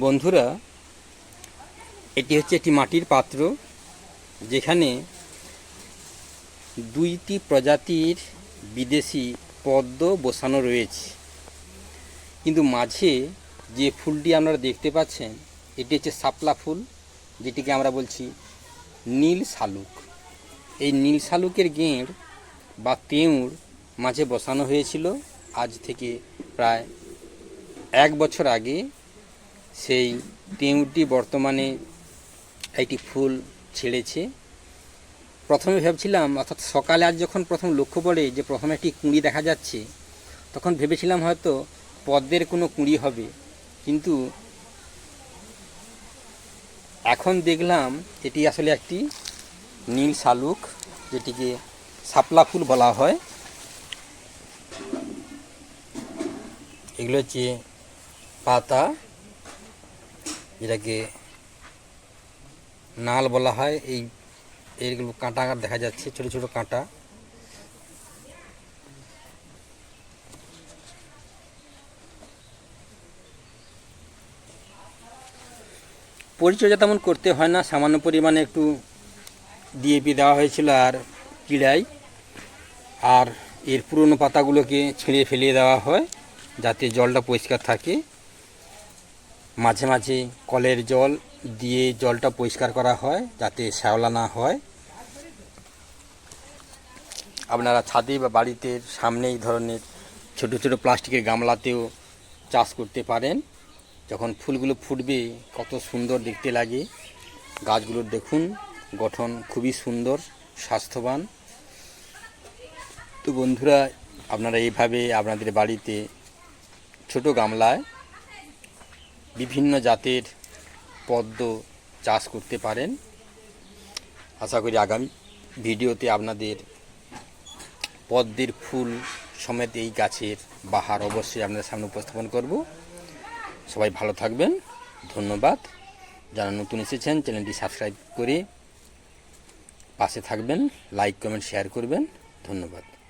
বন্ধুরা, এটি হচ্ছে একটি মাটির পাত্র যেখানে দুইটি প্রজাতির বিদেশি পদ্ম বসানো রয়েছে। কিন্তু মাঝে যে ফুলটি আপনারা দেখতে পাচ্ছেন, এটি হচ্ছে শাপলা ফুল, যেটিকে আমরা বলছি নীল শালুক। এই নীল শালুকের গেঁড় বা তেউর মাঝে বসানো হয়েছিল আজ থেকে প্রায় এক বছর আগে। সেই তেউরটি বর্তমানে একটি ফুল ছেড়েছে। প্রথমে ভাবছিলাম, অর্থাৎ সকালে আজ যখন প্রথম লক্ষ্য পড়ে যে প্রথমে একটি কুঁড়ি দেখা যাচ্ছে, তখন ভেবেছিলাম হয়তো পদ্মের কোনো কুঁড়ি হবে। কিন্তু এখন দেখলাম এটি আসলে একটি নীল শালুক, যেটিকে শাপলা ফুল বলা হয়। এগুলো হচ্ছে পাতা। যেটাকে নাল বলা হয়। এই এইগুলো কাঁটা দেখা যাচ্ছে, ছোট ছোট কাঁটা। পরিচর্যা তেমন করতে হয় না, সামান্য পরিমাণে একটু ডিএপি দেওয়া হয়েছিল আর কিড়াই। আর এর পুরনো পাতাগুলোকে ছিঁড়ে ফেলিয়ে দেওয়া হয়, যাতে জলটা পরিষ্কার থাকে। মাঝে মাঝে কলের জল দিয়ে জলটা পরিষ্কার করা হয় যাতে শ্যাওলা না হয়। আপনারা ছাদে বা বাড়িতে সামনে এই ধরনের ছোট ছোট প্লাস্টিকের গামলাতেও চাষ করতে পারেন। যখন ফুলগুলো ফুটবে, কত সুন্দর দেখতে লাগে। গাছগুলোর দেখুন, গঠন খুবই সুন্দর, স্বাস্থ্যবান। তো বন্ধুরা, আপনারা এইভাবে আপনাদের বাড়িতে ছোট গামলায় বিভিন্ন জাতের পদ্ম চাষ করতে পারেন। আশা করি আগামী ভিডিওতে আপনাদের পদ্মের ফুল সমেত এই গাছের বাহার অবশ্যই আপনাদের সামনে উপস্থাপন করব। সবাই ভালো থাকবেন। ধন্যবাদ। যারা নতুন এসেছেন, চ্যানেলটি সাবস্ক্রাইব করে পাশে থাকবেন, লাইক, কমেন্ট, শেয়ার করবেন। ধন্যবাদ।